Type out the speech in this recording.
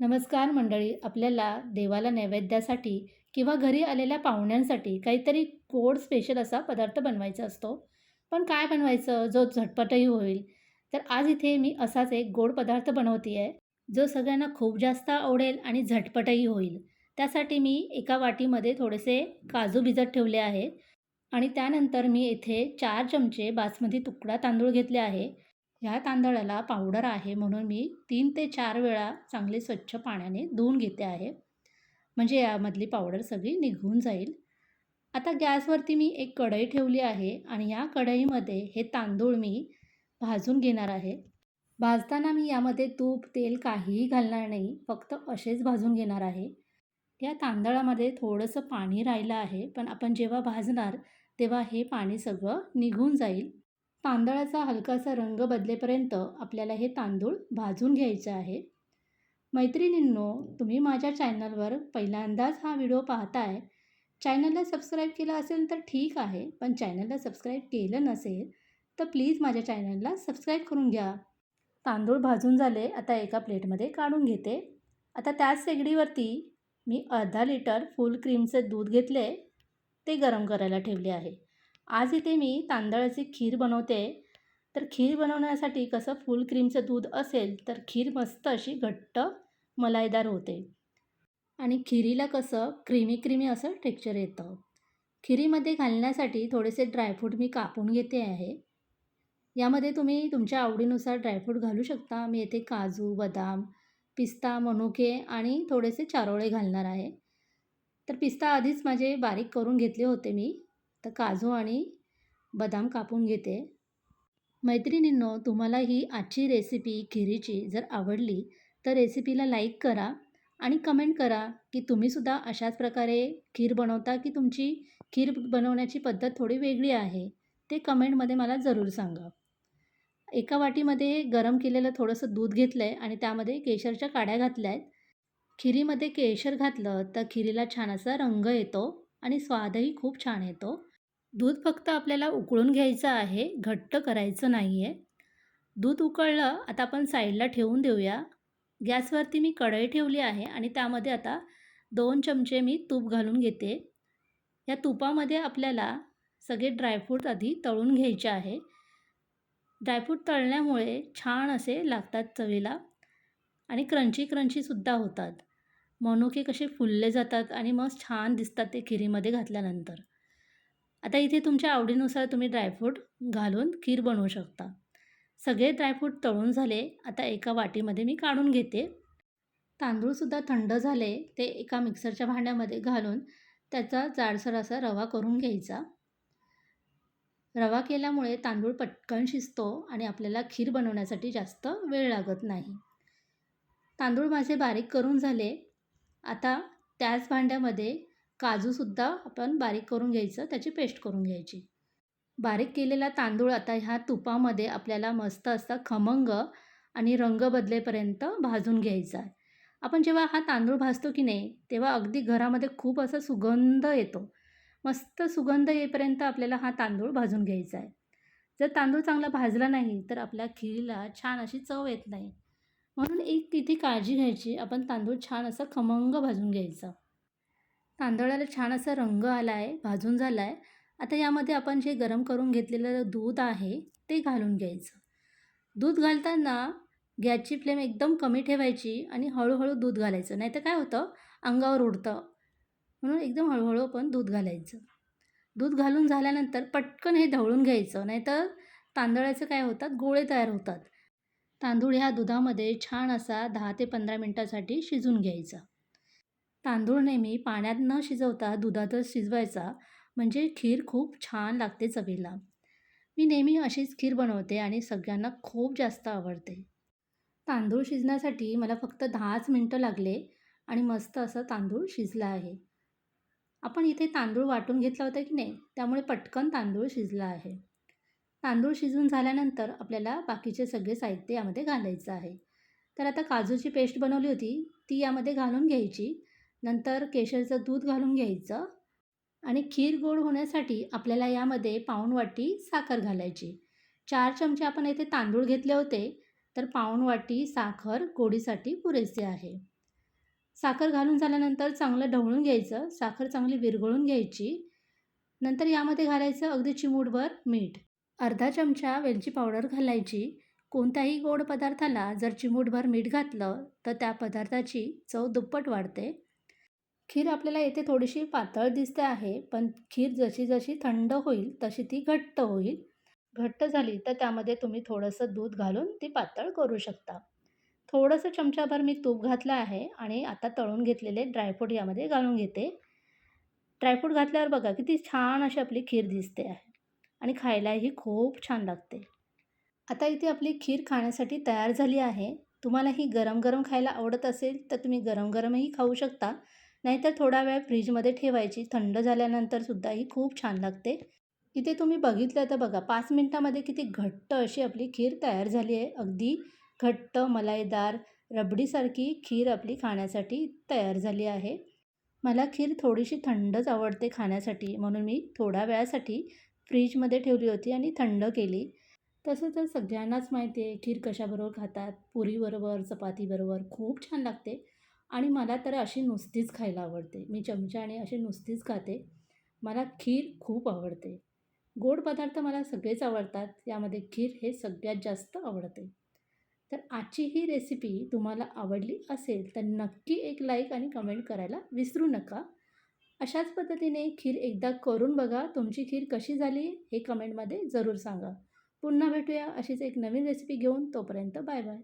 नमस्कार मंडळी आपल्याला देवाला नैवेद्यासाठी किंवा घरी आलेल्या पाहुण्यांसाठी काहीतरी गोड स्पेशल असा पदार्थ बनवायचा असतो. पण काय बनवायचं? जो झटपटही होईल. तर आज इथे मी असाच एक गोड पदार्थ बनवते आहे जो सगळ्यांना खूप जास्त आवडेल आणि झटपटही होईल. त्यासाठी मी एका वाटीमध्ये थोडेसे काजू भिजत ठेवले आहे आणि त्यानंतर मी येथे चार चमचे बासमती तुकडा तांदूळ घेतले आहे. ह्या तांदळाला पावडर आहे म्हणून मी तीन ते चार वेळा चांगले स्वच्छ पाण्याने धुवून घेते आहे. म्हणजे यामधली पावडर सगळी निघून जाईल. आता गॅसवरती मी एक कढई ठेवली आहे आणि या कढईमध्ये हे तांदूळ मी भाजून घेणार आहे. भाजताना मी यामध्ये तूप तेल काहीही घालणार नाही फक्त असेच भाजून घेणार आहे. या तांदळामध्ये थोडंसं पाणी राहिलं आहे पण आपण जेव्हा भाजणार तेव्हा हे पाणी सगळं निघून जाईल. तांदळाचा हलकासा रंग बदलेपर्यंत आपल्याला हे तांदूळ भाजून घ्यायचे आहे. मैत्रिणींनो तुम्ही माझ्या चॅनलवर पहिल्यांदाच हा व्हिडिओ पाहताय. चॅनलला सबस्क्राईब केलं असेल तर ठीक आहे पण चॅनलला सबस्क्राईब केलं नसेल तर प्लीज माझ्या चॅनलला सबस्क्राईब करून घ्या. तांदूळ भाजून झाले आता एका प्लेटमध्ये काढून घेते. आता त्याच शेगडीवरती मी अर्धा लिटर फुल क्रीमचं दूध घेतले ते गरम करायला ठेवले आहे. आज इथे मी तांदळाची खीर बनवते. तर खीर बनवण्यासाठी कसं फुल क्रीमचं दूध असेल तर खीर मस्त अशी घट्ट मलाईदार होते. आणि खिरीला कसं क्रीमी क्रीमी असं टेक्स्चर येतं. खिरीमध्ये घालण्यासाठी थोडेसे ड्रायफ्रूट मी कापून घेते आहे. यामध्ये तुम्ही तुमच्या आवडीनुसार ड्रायफ्रूट घालू शकता. मी येथे काजू बदाम पिस्ता मनुके आणि थोडेसे चारोळे घालणार आहे. तर पिस्ता आधीच माझे बारीक करून घेतले होते मी. तर काजू आणि बदाम कापून घेते. मैत्रिणींनो तुम्हाला ही आजची रेसिपी खिरीची जर आवडली तर रेसिपीला लाईक करा आणि कमेंट करा की तुम्हीसुद्धा अशाच प्रकारे खीर बनवता की तुमची खीर बनवण्याची पद्धत थोडी वेगळी आहे ते कमेंटमध्ये मला जरूर सांगा. एका वाटीमध्ये गरम केलेलं थोडंसं दूध घेतलं आहे आणि त्यामध्ये केशरच्या काड्या घातल्या आहेत खिरीमध्ये केशर घातलं तर खिरीला छान असा रंग येतो आणि स्वादही खूप छान येतो. दूध फक्त आपल्याला उकळून घ्यायचं आहे घट्ट करायचं नाही आहे दूध उकळलं आता आपण साईडला ठेवून देऊया. गॅसवरती मी कढई ठेवली आहे आणि त्यामध्ये आता दोन चमचे मी तूप घालून घेते. या तुपामध्ये आपल्याला सगळे ड्रायफ्रूट आधी तळून घ्यायचे आहे. ड्रायफ्रूट तळल्यामुळे छान असे लागतात चवीला आणि क्रंची क्रंचीसुद्धा होतात. मनुके कसे फुलले जातात आणि मस्त छान दिसतात ते खिरीमध्ये घातल्यानंतर. आता इथे तुमच्या आवडीनुसार तुम्ही ड्रायफ्रूट घालून खीर बनवू शकता. सगळे ड्रायफ्रूट तळून झाले आता एका वाटीमध्ये मी काढून घेते. तांदूळसुद्धा थंड झाले ते एका मिक्सरच्या भांड्यामध्ये घालून त्याचा जाडसर असा रवा करून घ्यायचा. रवा केल्यामुळे तांदूळ पटकन शिजतो आणि आपल्याला खीर बनवण्यासाठी जास्त वेळ लागत नाही. तांदूळ माझे बारीक करून झाले. आता त्याच भांड्यामध्ये काजूसुद्धा आपण बारीक करून घ्यायचं त्याची पेस्ट करून घ्यायची. बारीक केलेला तांदूळ आता ह्या तुपामध्ये आपल्याला मस्त असा खमंग आणि रंग बदलेपर्यंत भाजून घ्यायचा आहे. आपण जेव्हा हा तांदूळ भाजतो की नाही तेव्हा अगदी घरामध्ये खूप असा सुगंध येतो. मस्त सुगंध येईपर्यंत आपल्याला हा तांदूळ भाजून घ्यायचा आहे. जर तांदूळ चांगला भाजला नाही तर आपल्या खिरीला छान अशी चव येत नाही. म्हणून एक तिथे काळजी घ्यायची आपण तांदूळ छान असं खमंग भाजून घ्यायचा. तांदळाला छान असा रंग आला आहे भाजून झाला आहे आता यामध्ये आपण जे गरम करून घेतलेलं दूध आहे ते घालून घ्यायचं. दूध घालताना गॅसची फ्लेम एकदम कमी ठेवायची आणि हळूहळू दूध घालायचं. नाही तर काय होतं? अंगावर उडतं. म्हणून एकदम हळूहळू आपण दूध घालायचं. दूध घालून झाल्यानंतर पटकन हे ढवळून घ्यायचं. नाहीतर तांदळाचं काय होतात? गोळे तयार होतात. तांदूळ ह्या दुधामध्ये छान असा दहा ते पंधरा मिनटासाठी शिजून घ्यायचा. तांदूळ नेहमी पाण्यात न शिजवता दुधातच शिजवायचा म्हणजे खीर खूप छान लागते चवीला. मी नेहमी अशीच खीर बनवते आणि सगळ्यांना खूप जास्त आवडते. तांदूळ शिजण्यासाठी मला फक्त दहाच मिनटं लागले आणि मस्त असं तांदूळ शिजला आहे. आपण इथे तांदूळ वाटून घेतला होता की नाही त्यामुळे पटकन तांदूळ शिजला आहे. तांदूळ शिजून झाल्यानंतर आपल्याला बाकीचे सगळे साहित्य यामध्ये घालायचं आहे. तर आता काजूची पेस्ट बनवली होती ती यामध्ये घालून घ्यायची. नंतर केशरचं दूध घालून घ्यायचं आणि खीर गोड होण्यासाठी आपल्याला यामध्ये पाऊण वाटी साखर घालायची. चार चमचे आपण येथे तांदूळ घेतले होते तर पाऊण वाटी साखर गोडीसाठी पुरेसे आहे. साखर घालून झाल्यानंतर चांगलं ढवळून घ्यायचं साखर चांगली विरघळून घ्यायची. नंतर यामध्ये घालायचं अगदी चिमूटभर मीठ. अर्धा चमचा वेलची पावडर घालायची. कोणत्याही गोड पदार्थाला जर चिमूटभर मीठ घातलं तर त्या पदार्थाची चव दुप्पट वाढते. खीर आपल्याला येथे थोडीशी पातळ दिसते आहे पण खीर जशी जशी थंड होईल तशी ती घट्ट होईल. घट्ट झाली तर त्यामध्ये तुम्ही थोडंसं दूध घालून ती पातळ करू शकता. थोडंसं चमचाभर मी तूप घातलं आहे आणि आता तळून घेतलेले ड्रायफ्रूट यामध्ये घालून घेते. ड्रायफ्रूट घातल्यावर बघा किती छान अशी आपली खीर दिसते आहे आणि खायलाही खूप छान लागते. आता इथे आपली खीर खाण्यासाठी तयार झाली आहे. तुम्हाला ही गरम गरम खायला आवडत असेल तर तुम्ही गरम गरमही खाऊ शकता. नाहीतर थोडा वेळ फ्रीजमध्ये ठेवायची. थंड झाल्यानंतर सुद्धाही खूप छान लागते. इथे तुम्ही बघितलं तर बघा पाच मिनटामध्ये किती घट्ट अशी आपली खीर तयार झाली आहे. अगदी घट्ट मलाईदार रबडीसारखी खीर आपली खाण्यासाठी तयार झाली आहे. मला खीर थोडीशी थंडच आवडते खाण्यासाठी म्हणून मी थोड्या वेळासाठी फ्रीजमध्ये ठेवली होती आणि थंड केली. तसं तर सगळ्यांनाच माहिती आहे खीर कशाबरोबर खातात? पुरीबरोबर चपातीबरोबर खूप छान लागते. आणि मला तर अशी नुसतीच खायला आवडते. मी चमच्याने अशी नुसतीच खाते. मला खीर खूप आवडते. गोड पदार्थ मला सगळेच आवडतात. यामध्ये खीर हे सगळ्यात जास्त आवडते. तर आजची ही रेसिपी तुम्हाला आवडली असेल तर नक्की एक लाईक आणि कमेंट करायला विसरू नका. अशाच पद्धतीने खीर एकदा करून बघा तुमची खीर कशी झाली हे कमेंटमध्ये जरूर सांगा. पुन्हा भेटूया अशीच एक नवीन रेसिपी घेऊन. तोपर्यंत बाय बाय